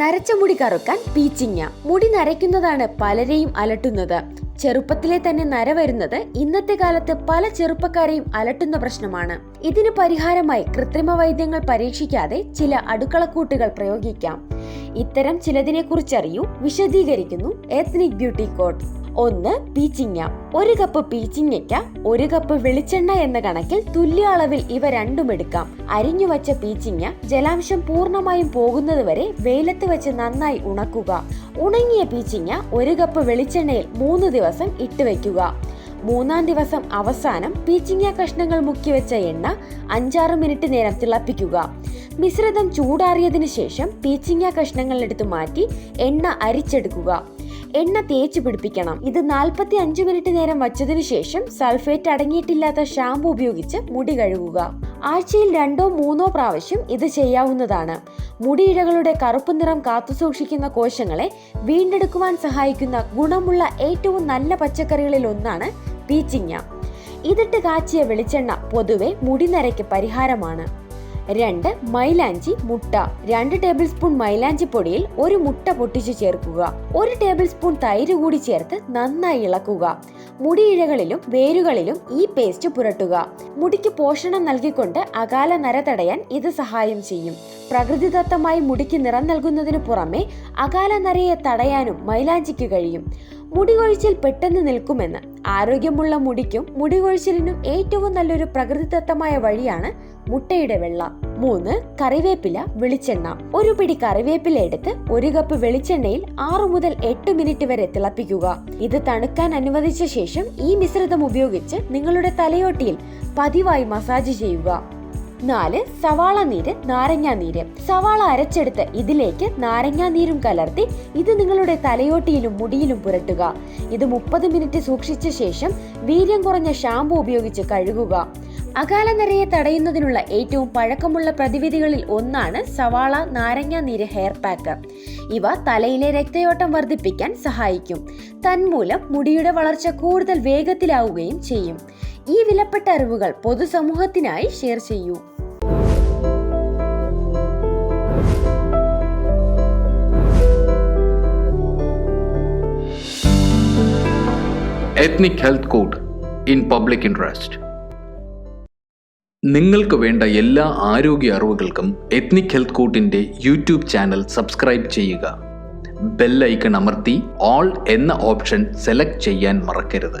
നരച്ച മുടി കറുക്കാൻ പീച്ചിങ്ങ. മുടി നരയ്ക്കുന്നതാണ് പലരെയും അലട്ടുന്നത്. ചെറുപ്പത്തിലെ തന്നെ നര വരുന്നത് ഇന്നത്തെ കാലത്ത് പല ചെറുപ്പക്കാരെയും അലട്ടുന്ന പ്രശ്നമാണ്. ഇതിന് പരിഹാരമായി കൃത്രിമ വൈദ്യങ്ങൾ പരീക്ഷിക്കാതെ ചില അടുക്കളക്കൂട്ടുകൾ പ്രയോഗിക്കാം. ഇത്തരം ചിലതിനെ കുറിച്ചറിയൂ വിശദീകരിക്കുന്നു എത്നിക് ബ്യൂട്ടി കോഡ് ഒന്ന് പീച്ചിങ്ങ. ഒരു കപ്പ് പീച്ചിങ്ങയ്ക്ക ഒരു കപ്പ് വെളിച്ചെണ്ണ എന്ന കണക്കിൽ തുല്യ അളവിൽ ഇവ രണ്ടും എടുക്കാം. അരിഞ്ഞു വച്ച പീച്ചിങ്ങ ജലാംശം പൂർണമായും പോകുന്നതുവരെ വെയിലത്ത് വെച്ച് നന്നായി ഉണക്കുക. ഉണങ്ങിയ പീച്ചിങ്ങ ഒരു കപ്പ് വെളിച്ചെണ്ണയിൽ മൂന്ന് ദിവസം ഇട്ട് വെക്കുക മൂന്നാം ദിവസം അവസാനം പീച്ചിങ്ങ കഷ്ണങ്ങൾ മുക്കി വെച്ച എണ്ണ അഞ്ചാറ് മിനിറ്റ് നേരം തിളപ്പിക്കുക. മിശ്രിതം ചൂടാറിയതിനു ശേഷം പീച്ചിങ്ങ കഷ്ണങ്ങൾ എടുത്തു മാറ്റി എണ്ണ അരിച്ചെടുക്കുക. എണ്ണ തേച്ച് പിടിപ്പിക്കണം. ഇത് നാൽപ്പത്തി അഞ്ച് മിനിറ്റ് നേരം വച്ചതിനു ശേഷം സൾഫേറ്റ് അടങ്ങിയിട്ടില്ലാത്ത ഷാമ്പു ഉപയോഗിച്ച് മുടി കഴുകുക. ആഴ്ചയിൽ രണ്ടോ മൂന്നോ പ്രാവശ്യം ഇത് ചെയ്യാവുന്നതാണ്. മുടിയിഴകളുടെ കറുപ്പ് നിറം കാത്തുസൂക്ഷിക്കുന്ന കോശങ്ങളെ വീണ്ടെടുക്കുവാൻ സഹായിക്കുന്ന ഗുണമുള്ള ഏറ്റവും നല്ല പച്ചക്കറികളിൽ ഒന്നാണ് പീച്ചിങ്ങ. ഇതിട്ട് കാച്ചിയ വെളിച്ചെണ്ണ പൊതുവെ മുടിനരയ്ക്ക് പരിഹാരമാണ്. രണ്ട് മൈലാഞ്ചി മുട്ട. രണ്ട് ടേബിൾ സ്പൂൺ മൈലാഞ്ചി പൊടിയിൽ ഒരു മുട്ട പൊട്ടിച്ചു ചേർക്കുക. ഒരു ടേബിൾ സ്പൂൺ തൈര് കൂടി ചേർത്ത് നന്നായി ഇളക്കുക. മുടിയിഴകളിലും വേരുകളിലും ഈ പേസ്റ്റ് പുരട്ടുക. മുടിക്ക് പോഷണം നൽകിക്കൊണ്ട് അകാല നര തടയാൻ ഇത് സഹായം ചെയ്യും. പ്രകൃതിദത്തമായി മുടിക്ക് നിറം നൽകുന്നതിനു പുറമെ അകാല നരയെ തടയാനും മൈലാഞ്ചിക്ക് കഴിയും. മുടി കൊഴിച്ചിൽ പെട്ടെന്ന് നിൽക്കുമെന്ന്. ആരോഗ്യമുള്ള മുടിക്കും മുടി കൊഴിച്ചിലിനും ഏറ്റവും നല്ലൊരു പ്രകൃതിദത്തമായ വഴിയാണ് മുട്ടയുടെ വെള്ള. മൂന്ന് കറിവേപ്പില വെളിച്ചെണ്ണ. ഒരു പിടി കറിവേപ്പില എടുത്ത് ഒരു കപ്പ് വെളിച്ചെണ്ണയിൽ ആറു മുതൽ എട്ട് മിനിറ്റ് വരെ തിളപ്പിക്കുക. ഇത് തണുക്കാൻ അനുവദിച്ച ശേഷം ഈ മിശ്രിതം ഉപയോഗിച്ച് നിങ്ങളുടെ തലയോട്ടിയിൽ പതിവായി മസാജ് ചെയ്യുക. നാല് സവാള നീര് നാരങ്ങാ നീര്. സവാള അരച്ചെടുത്ത് ഇതിലേക്ക് നാരങ്ങാ നീരും കലർത്തി ഇത് നിങ്ങളുടെ തലയോട്ടിയിലും മുടിയിലും പുരട്ടുക. ഇത് മുപ്പത് മിനിറ്റ് സൂക്ഷിച്ച ശേഷം വീര്യം കുറഞ്ഞ ഷാമ്പു ഉപയോഗിച്ച് കഴുകുക. അകാല നിറയെ തടയുന്നതിനുള്ള ഏറ്റവും പഴക്കമുള്ള പ്രതിവിധികളിൽ ഒന്നാണ് സവാള നാരങ്ങാ നീര് ഹെയർ പാക്ക്. ഇവ തലയിലെ രക്തയോട്ടം വർദ്ധിപ്പിക്കാൻ സഹായിക്കും. തന്മൂലം മുടിയുടെ വളർച്ച കൂടുതൽ വേഗത്തിലാവുകയും ചെയ്യും. ഈ വിലപ്പെട്ട അറിവുകൾ പൊതുസമൂഹത്തിനായി ഷെയർ ചെയ്യൂ. Ethnic health code in public interest നിങ്ങൾക്ക് വേണ്ട എല്ലാ ആരോഗ്യ അറിവുകൾക്കും എത്നിക് ഹെൽത്ത് കോട്ടിന്റെ യൂട്യൂബ് ചാനൽ സബ്സ്ക്രൈബ് ചെയ്യുക. ബെൽ ഐക്കൺ അമർത്തി ഓൾ എന്ന ഓപ്ഷൻ സെലക്ട് ചെയ്യാൻ മറക്കരുത്.